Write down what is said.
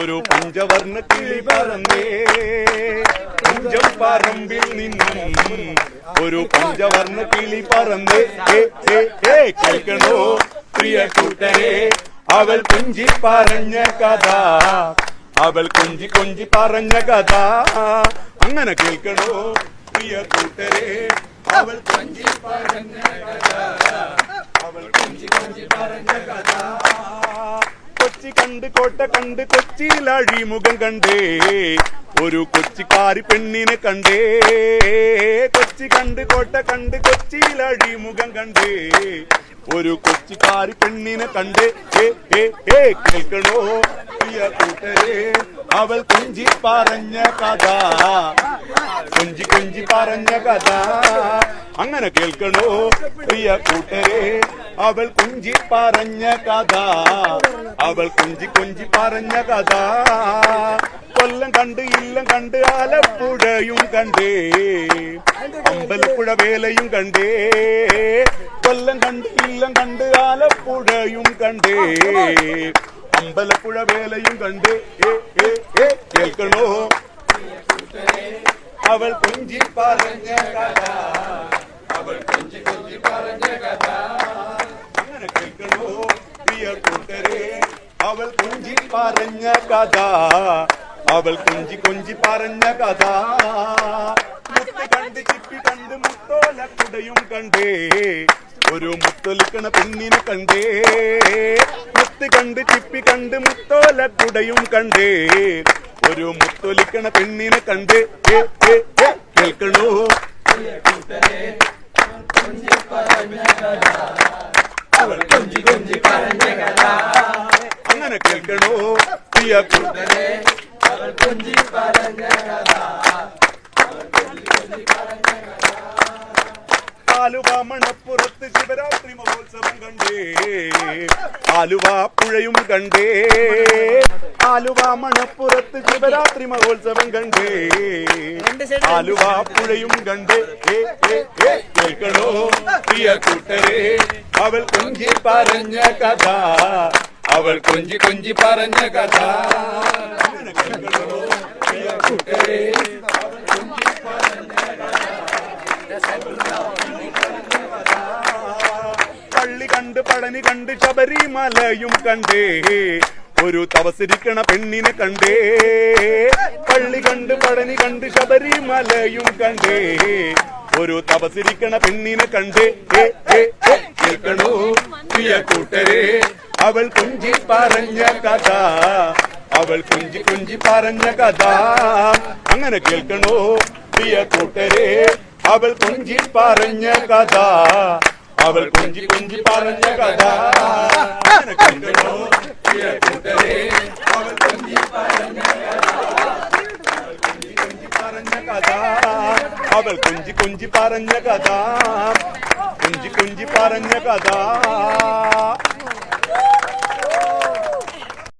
ഒരു പഞ്ചവർണ കിളി പറന്നേ. പഞ്ചം പറമ്പിൽ നിന്നും ഒരു പഞ്ചവർണ കിളി പറന്നേ. കേൾക്കണോ പ്രിയ കൂട്ടരെ? അവൾ കുഞ്ചി പറഞ്ഞ കഥ. അവൾ കുഞ്ചി കൊഞ്ചി പറഞ്ഞ കഥ. അങ്ങനെ കേൾക്കണോ പ്രിയ കൂട്ടരെ? അവൾ കുഞ്ചി പറഞ്ഞ കഥ. അവൾ കുഞ്ചി കൊഞ്ചി പറഞ്ഞ കഥ. കൊച്ചി കണ്ട് കോട്ട കണ്ട് കൊച്ചിയിൽ അഴിമുഖം കണ്ടേ. ഒരു കൊച്ചിക്കാരി പെണ്ണിനെ കണ്ടേ. കൊച്ചി കണ്ട് കോട്ട കണ്ട് കൊച്ചിയിൽ അഴിമുഖം കണ്ടേ. ഒരു കൊച്ചിക്കാരി പെണ്ണിനെ കണ്ടേ. കേൾക്കണോ? അവൾ കൊഞ്ചി പറഞ്ഞ കഥ. കൊഞ്ചി കൊഞ്ചി പറഞ്ഞ കഥ. അങ്ങനെ കേൾക്കണോ? പ്രിയ കൂട്ടരെ അവൾ കൊഞ്ചി പറഞ്ഞ കഥ അവൾ കൊഞ്ചി കൊഞ്ചി പറഞ്ഞ കഥ കൊല്ലം കണ്ട് ഇല്ലം കണ്ട് ആലപ്പുഴയും കണ്ടേ അമ്പലപ്പുഴ വേലയും കണ്ടേ കൊല്ലം കണ്ട് ഇല്ലം കണ്ട് ആലപ്പുഴയും കണ്ടേ അമ്പലപ്പുഴ വേലയും കണ്ടേ ഏ ഏ ഏ കേൾക്കണോ അവൾ കൊഞ്ചി പറഞ്ഞ കഥ അവൾ കൊഞ്ചി കൊഞ്ചി പറഞ്ഞ കഥ അങ്ങനെ കേൾക്കണോ പ്രിയ കൂട്ടരെ അവൾ കുഞ്ചി പറഞ്ഞ കഥ. അവൾ കുഞ്ചി കൊഞ്ചി പറഞ്ഞ കഥ. മുത്ത് കണ്ട് ചിപ്പി കണ്ട് മുത്തോല കുടയും കണ്ടേ. ഒരു മുത്തൊലിക്കണ പെണ്ണിനെ കണ്ടേ. മുത്ത് കണ്ട് ചിപ്പി കണ്ട് മുത്തോല കുടയും കണ്ടേ. ഒരു മുത്തൊലിക്കണ പെണ്ണിനെ കണ്ട്. കേൾക്കണു? അവൾ കൊഞ്ചി കൊഞ്ചി പറഞ്ഞ കഥ. പ്രിയ കൂട്ടരെ അവൾ കൊഞ്ചി പറഞ്ഞ ആലുവ മണപ്പുറത്ത് ശിവരാത്രി മഹോത്സവം കണ്ടേ. ആലുവ പുഴയും കണ്ടേ. ആലുവ മണപ്പുറത്ത് ശിവരാത്രി മഹോത്സവം കണ്ടേ. ആലുവ പുഴയും കണ്ടേ. കേൾക്കണോ? പ്രിയ കൂട്ടരെ അവൾ കുഞ്ചി പറഞ്ഞ കഥ. അവൾ കൊഞ്ചി കൊഞ്ചി പറഞ്ഞ കഥ പള്ളി കണ്ട് പഴനി കണ്ട് ശബരിമലയും കണ്ടേ ഒരു തവസരിക്കണ പെണ്ണിനെ കണ്ടേ പള്ളി കണ്ട് പഴനി കണ്ട് ശബരിമലയും കണ്ടേ ഒരു തപസിരിക്കണ പെണ്ണിനെ കണ്ടേ കേൾക്കണോ പ്രിയ കൂട്ടരെ അവൾ കുഞ്ചി പറഞ്ഞ കഥ. അവൾ കുഞ്ചി കുഞ്ചി പറഞ്ഞ കഥ. അങ്ങനെ കേൾക്കണോ പ്രിയ കൂട്ടരെ? അവൾ കുഞ്ചി പറഞ്ഞ കഥ. അവൾ കുഞ്ചി കുഞ്ചി പറഞ്ഞ കഥ. അങ്ങനെ കേൾക്കണോ പ്രിയ കൂട്ടരെ? അവൾ കുഞ്ചി പറഞ്ഞ കഥ. അവൾ കുഞ്ചി കുഞ്ചി പറഞ്ഞ കഥ. കുഞ്ചി കുഞ്ചി പറഞ്ഞ കഥ.